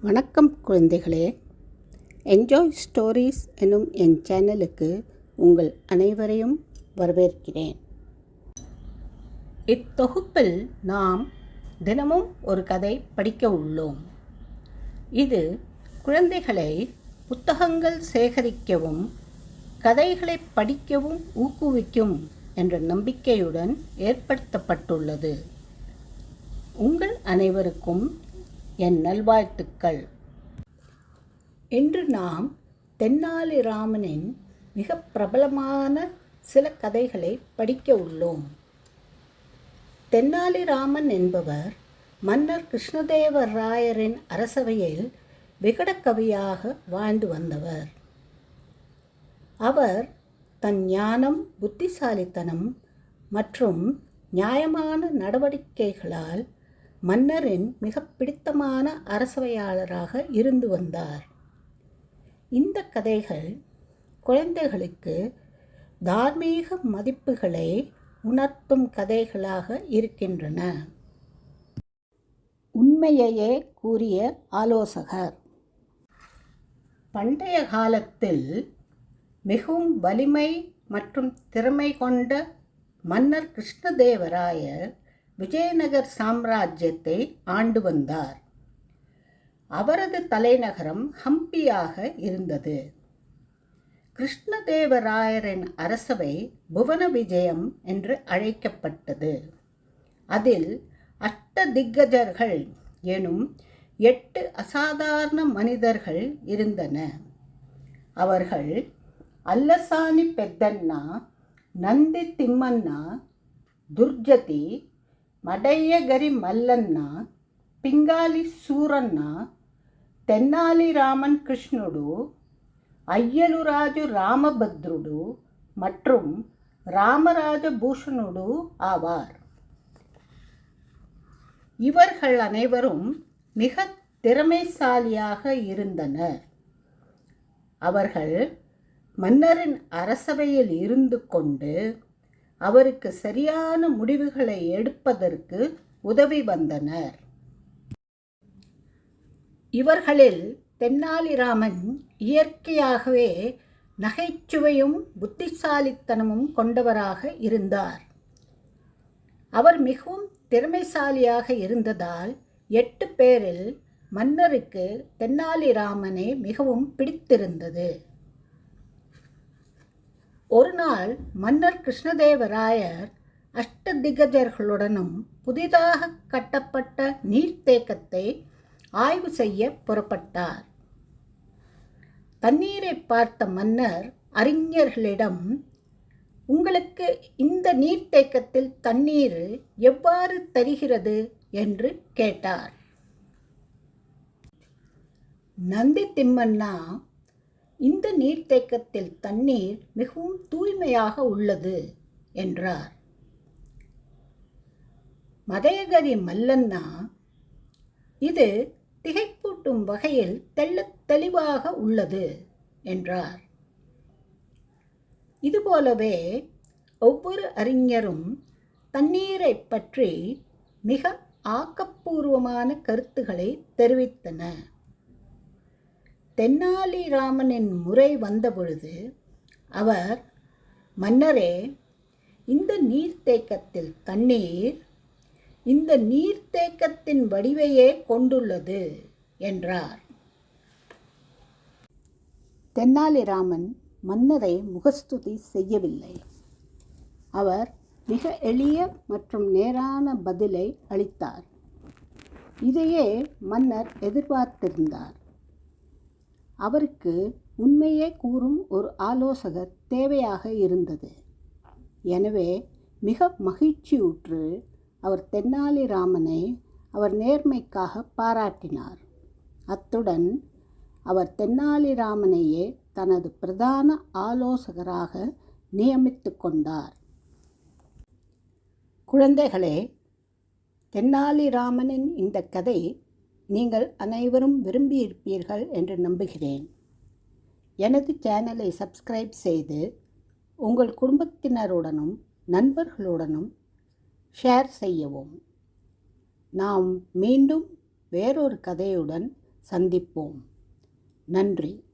வணக்கம் குழந்தைகளே. Enjoy stories எனும் என் சேனலுக்கு உங்கள் அனைவரையும் வரவேற்கிறேன். இத்தொகுப்பில் நாம் தினமும் ஒரு கதை படிக்க உள்ளோம். இது குழந்தைகளை புத்தகங்கள் சேகரிக்கவும் கதைகளை படிக்கவும் ஊக்குவிக்கும் என்ற நம்பிக்கையுடன் ஏற்படுத்தப்பட்டுள்ளது. உங்கள் அனைவருக்கும் என் நல்வாழ்த்துக்கள். இன்று நாம் தென்னாலிராமனின் மிக பிரபலமான சில கதைகளை படிக்க உள்ளோம். தென்னாலிராமன் என்பவர் மன்னர் கிருஷ்ணதேவராயரின் அரசவையில் விகடக்கவியாக வாழ்ந்து வந்தவர். அவர் தன் ஞானம் புத்திசாலித்தனம் மற்றும் நியாயமான நடவடிக்கைகளால் மன்னரின் மிக பிடித்தமான அரசவையாளராக இருந்து வந்தார். இந்த கதைகள் குழந்தைகளுக்கு தார்மீக மதிப்புகளை உணர்த்தும் கதைகளாக இருக்கின்றன. உண்மையையே கூறிய ஆலோசகர். பண்டைய காலத்தில் மிகவும் வலிமை மற்றும் திறமை கொண்ட மன்னர் கிருஷ்ணதேவராயர் விஜயநகர் சாம்ராஜ்யத்தை ஆண்டு வந்தார். அவரது தலைநகரம் ஹம்பியாக இருந்தது. கிருஷ்ணதேவராயரின் அரசவை புவன விஜயம் என்று அழைக்கப்பட்டது. அதில் அஷ்டதிக்கஜர்கள் எனும் எட்டு அசாதாரண மனிதர்கள் இருந்தன. அவர்கள் அல்லசானி பெத்தன்னா நந்தி திம்மன்னா துர்ஜதி மடையகரி மல்லன்னா பிங்காலி சூரன்னா తెన్నాలి రామన్ కృష్ణుడు అయ్యలురాజు రామభద్రుడు மற்றும் ராமராஜபூஷணுடு ஆவார். இவர்கள் அனைவரும் மிக திறமைசாலியாக இருந்தனர். அவர்கள் மன்னரின் அரசவையில் இருந்து கொண்டு அவருக்கு சரியான முடிவுகளை எடுப்பதற்கு உதவி வந்தனர். இவர்களில் தென்னாலிராமன் இயற்கையாகவே நகைச்சுவையும் புத்திசாலித்தனமும் கொண்டவராக இருந்தார். அவர் மிகவும் திறமைசாலியாக இருந்ததால் எட்டு பேரில் மன்னருக்கு தென்னாலிராமனே மிகவும் பிடித்திருந்தது. ஒரு நாள் மன்னர் கிருஷ்ணதேவராயர் அஷ்ட திகஜர்களுடனும் புதிதாக கட்டப்பட்ட நீர்த்தேக்கத்தை ஆய்வு செய்ய புறப்பட்டார். தண்ணீரை பார்த்த மன்னர் அறிஞர்களிடம் உங்களுக்கு இந்த நீர்த்தேக்கத்தில் தண்ணீர் எவ்வாறு தருகிறது? என்று கேட்டார். நந்தி திம்மண்ணா இந்த நீர்த்தேக்கத்தில் தண்ணீர் மிகவும் தூய்மையாக உள்ளது என்றார். மதயகரி மல்லண்ணா இது திகைப்பூட்டும் வகையில் தெள்ளத் தெளிவாக உள்ளது என்றார். இதுபோலவே ஒவ்வொரு அறிஞரும் தண்ணீரை பற்றி மிக ஆக்கப்பூர்வமான கருத்துக்களை தெரிவித்தனர். தென்னாலிராமனின் முறை வந்தபொழுது அவர் மன்னரே இந்த நீர்த்தேக்கத்தில் தண்ணீர் இந்த நீர்த்தேக்கத்தின் வடிவையே கொண்டுள்ளது என்றார். தென்னாலிராமன் மன்னரை முகஸ்துதி செய்யவில்லை. அவர் மிக எளிய மற்றும் நேரான பதிலை அளித்தார். இதையே மன்னர் எதிர்பார்த்திருந்தார். அவருக்கு உண்மையே கூறும் ஒரு ஆலோசகர் தேவையாக இருந்தது. எனவே மிக மகிழ்ச்சியுற்று அவர் தென்னாலிராமனை அவர் நேர்மைக்காக பாராட்டினார். அத்துடன் அவர் தென்னாலிராமனையே தனது பிரதான ஆலோசகராக நியமித்து கொண்டார். குழந்தைகளே தென்னாலிராமனின் இந்த கதை நீங்கள் அனைவரும் விரும்பியிருப்பீர்கள் என்று நம்புகிறேன். எனது சேனலை சப்ஸ்கிரைப் செய்து உங்கள் குடும்பத்தினருடனும் நண்பர்களுடனும் ஷேர் செய்யவும். நாம் மீண்டும் வேறொரு கதையுடன் சந்திப்போம். நன்றி.